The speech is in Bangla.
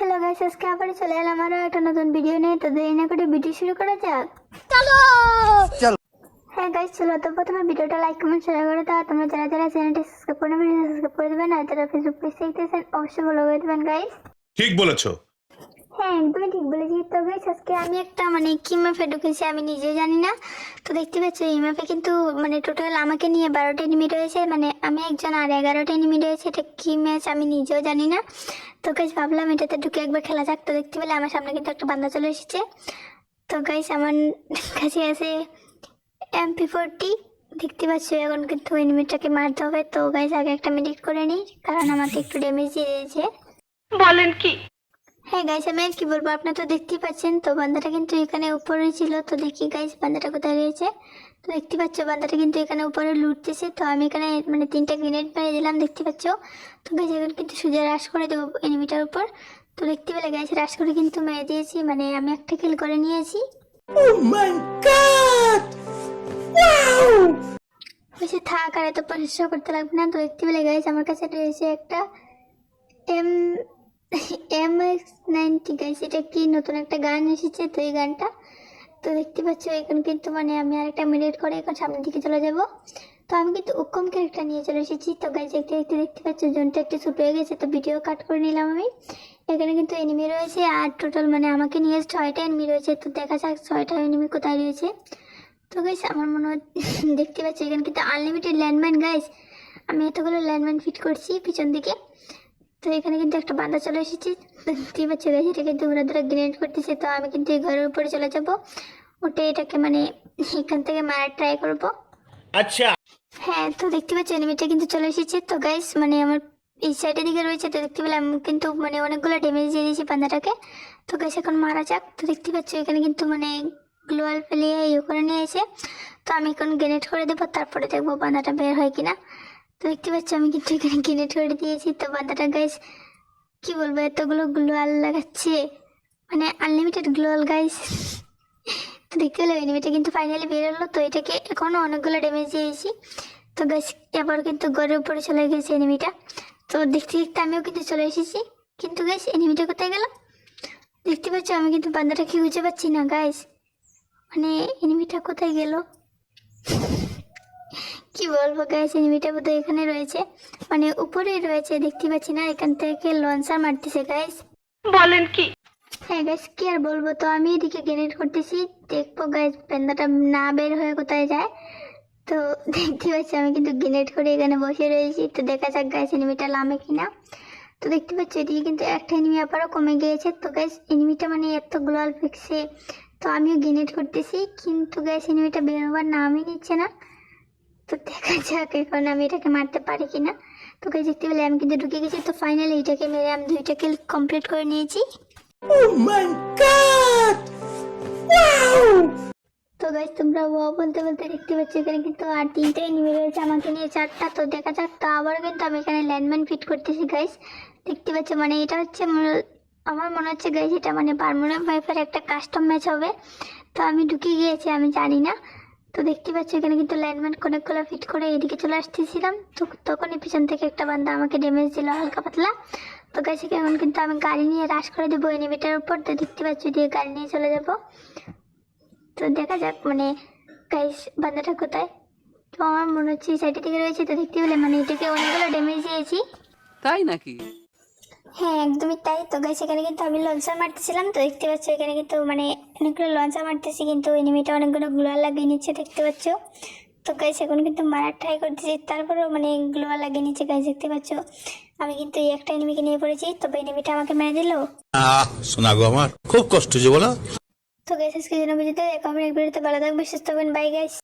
হ্যালো গাইস আজকে আবার চলে এলাম আরও একটা নতুন ভিডিও নিয়ে। তো দেরি না করে ভিডিও শুরু করা যাক। চলো! হ্যাঁ গাইস চলো তো প্রথমে ভিডিওটা লাইক কমেন্ট শেয়ার করে দাও। তোমরা যারা যারা চ্যানেলটি সাবস্ক্রাইব করে ভিডিও সাবস্ক্রাইব করে দেবেন। আর যারা ফেসবুক পেজ দেখতেছেন অবশ্যই ফলো করে দেবেন গাইস ঠিক বলেছ। হ্যাঁ একদমই ঠিক বলেছি তো গাইস, আজকে আমি একটা মানে কি ম্যাপে ঢুকেছি আমি নিজেও জানি না। তো দেখতে পাচ্ছ, এই ম্যাপে কিন্তু মানে টোটাল আমাকে নিয়ে বারোটা এনিমি রয়েছে মানে আমি একজন আর এগারোটা এনিমি রয়েছে, এটা কি ম্যাচ আমি নিজেও জানি না। তো গাইস ভাবলাম এটাতে ঢুকে একবার খেলা যাক। তো দেখতে পেলে আমার সামনে কিন্তু একটা বান্দা চলে এসেছে। তো গাইস আমার কাছে আছে এমপি ফোরটি দেখতে পাচ্ছ, এখন কিন্তু এনিমিটাকে মারতে হবে। তো গাইস আগে একটা মেডিট করে নিই, কারণ আমাকে একটু ড্যামেজ দিয়ে দিয়েছে। বলেন কি? হ্যাঁ গাইস আমি আর কি বলব আপনারা তো দেখতেই পাচ্ছেন তো বান্দাটা কিন্তু এখানে উপরে ছিল। তো দেখি গাইস বান্দাটা কোথায় রয়েছে? তো দেখতে পাচ্ছ বান্দাটা কিন্তু এখানে উপরে লুটতেছে। তো আমি এখানে মানে তিনটা গ্রেনেড মেরে দিলাম দেখতে পাচ্ছ? তো গাইস এখন কিন্তু সোজা রাশ করে দেবো এনিমিটার উপর। তো দেখতে পেলে গাইস রাশ করে কিন্তু মেরে দিয়েছি মানে আমি একটা কিল করে নিয়েছি। বেশি থাক আর এত পরিশ্রম করতে লাগবে না। তো দেখতে পেলে গাইস আমার কাছে রয়েছে একটা এক্স নাইনটি গাইস এটা কি? নতুন একটা গান এসেছে তো এই গানটা। তো দেখতে পাচ্ছ এখন কিন্তু মানে আমি আরেকটা মিনিট করে এখন সামনের দিকে চলে যাব। তো আমি কিন্তু উকম ক্যারেক্টার নিয়ে চলে এসেছি। তো গাইস দেখতে দেখতে দেখতে পাচ্ছ, জোনটা একটু ছোট হয়ে গেছে, তো ভিডিও কাট করে নিলাম আমি। এখানে কিন্তু এনিমি রয়েছে আর টোটাল মানে আমাকে নিয়ে ছয়টা এনিমি রয়েছে। তো দেখা যাক, ছয়টা এনিমি কোথায় রয়েছে। তো গাইস আমার মনে হয়, দেখতে পাচ্ছি, এখানে কিন্তু আনলিমিটেড ল্যান্ডমাইন গাইস আমি এতগুলো ল্যান্ডমাইন ফিট করছি পিছন দিকে। তো এখানে কিন্তু একটা বান্দা চলে এসেছে। দেখতেই পাচ্ছ এটা কিন্তু ওরা ধরে গ্রেনেড করতেছে। তো আমি কিন্তু এই ঘরের উপরে চলে যাব। ওটা এটাকে মানে এখান থেকে মারার ট্রাই করব। আচ্ছা। হ্যাঁ তো দেখতে পাচ্ছ এনিমিটা কিন্তু চলে এসেছে। তো গাইস মানে আমার এই সাইডের দিকে রয়েছে। তো দেখতে পেলাম কিন্তু মানে অনেকগুলো ড্যামেজ দিয়ে দিয়েছি বান্দাটাকে। তো গাইস এখন মারা যাক। তো দেখতে পাচ্ছি এখানে কিন্তু মানে গ্লোয়াল ফেলিয়ে ইয়ে করে নিয়ে এসে। তো আমি এখন গ্রেনেড করে দেবো। তারপরে দেখব বান্দাটা বের হয় কিনা। তো দেখতে পাচ্ছ, আমি কিন্তু এখানে গ্রেনেড করে দিয়েছি। তো বান্দাটা গাইস কি বলব, এতগুলো গ্লোয়াল লাগাচ্ছে। মানে আনলিমিটেড গ্লোয়াল গাইস তো দেখতে পেলাম এনিমিটা কিন্তু ফাইনালি বের হলো। তো এটাকে এখনও অনেকগুলো ড্যামেজ দিয়েছি। তো গাইস এবার কিন্তু গড়ের উপরে চলে গেছে এনিমিটা তো দেখতে দেখতে আমিও কিন্তু চলে এসেছি। কিন্তু গাইস এনিমিটা কোথায় গেল? দেখতে পাচ্ছ, আমি কিন্তু বান্দাটা কি বুঝতে পারছি না গাইস মানে এনিমিটা কোথায় গেল? কি বলব গাইস এনিমিটা বোধহয় এখানে রয়েছে। মানে উপরেই রয়েছে দেখতে পাচ্ছি না এখান থেকে লঞ্চার মারতেছে গাইস বলেন কি? হ্যাঁ গাইস কি আর বলব? তো আমি এদিকে গ্রেনেড করতেছি। দেখব গাইস পেন্দাটা না বের হয়ে কোথায় যায়। তো দেখতে পাচ্ছি আমি কিন্তু গ্রেনেড করে এখানে বসে রয়েছি। তো দেখা যাক গাইস এনিমিটা লামে কিনা। তো দেখতে পাচ্ছি এদিকে কিন্তু একটা এনিমি আবারও কমে গিয়েছে। তো গাইস এনিমিটা মানে এত গ্লোয়াল ফিক্সে তো আমিও গ্রেনেড করতেছি কিন্তু গাইস এনিমিটা বের হওয়ার নামই নিচ্ছে না। তো দেখা যাক এখন আমি এটাকে মারতে পারি কিনা। তো গাইস দেখতে পেলে আমি কিন্তু ঢুকে গেছি তো ফাইনালি এটাকে মেরে আমি দুইটা কিল কমপ্লিট করে নিয়েছি। তো গাইস তোমরা ও বলতে বলতে দেখতে পাচ্ছ এখানে কিন্তু আর তিনটে এনিমি রয়েছে আমাকে নিয়ে চারটা। তো দেখা যাক তো আবার কিন্তু আমি এখানে ল্যান্ডম্যান ফিট করতেছি গাইস দেখতে পাচ্ছ মানে এটা হচ্ছে আমার মনে হচ্ছে গাইস এটা মানে পারমানেন্ট ওয়াইফের একটা কাস্টম ম্যাচ হবে। তো আমি ঢুকে গিয়েছি আমি জানি না। তো দেখতে পাচ্ছি, এখানে কিন্তু ল্যান্ডম্যান অনেকগুলো ফিট করে এদিকে চলে আসতেছিলাম। তো তখনই পিছন থেকে একটা বান্দা আমাকে ড্যামেজ দিল হালকা পাতলা। তো গাইস এখন কিন্তু আমি গাড়ি নিয়ে রাশ করে দেবো এনিমিটার উপর। তো দেখতে পাচ্ছি দিয়ে গাড়ি নিয়ে চলে যাব। তো দেখা যাক মানে গাইস বান্দাটা কোথায়? তো আমার মনে হচ্ছে সাইডের দিকে রয়েছে। তো দেখতে পেলে মানে এটাকে অনেকগুলো ড্যামেজ দিয়েছি। তাই নাকি? হ্যাঁ একদমই তাই। তো গাইস এখানে কিন্তু আমি লঞ্চার মারতেছিলাম। তো দেখতে পাচ্ছ এখানে কিন্তু মানে অনেকগুলো লঞ্চার মারতেছি কিন্তু এনিমিটা অনেকগুলো গ্লোয়ার লাগিয়ে নিচ্ছে দেখতে পাচ্ছ। তো গাইস এখন কিন্তু মারার ট্রাই করতেছি। তারপরেও মানে গ্লোয়ার লাগিয়ে নিচ্ছে গাইস দেখতে পাচ্ছ। আমি কিন্তু এই একটা এনিমিকে নিয়ে পড়েছি। তবে এনিমিটা আমাকে মেরে দিল। শোনা গো আমার। খুব কষ্ট যে বলো। তো গাইস আজকে জন্য বুঝতে দেখা এক ভিডিওতে ভালো থাকবে সুস্থ হবেন বাই গাইস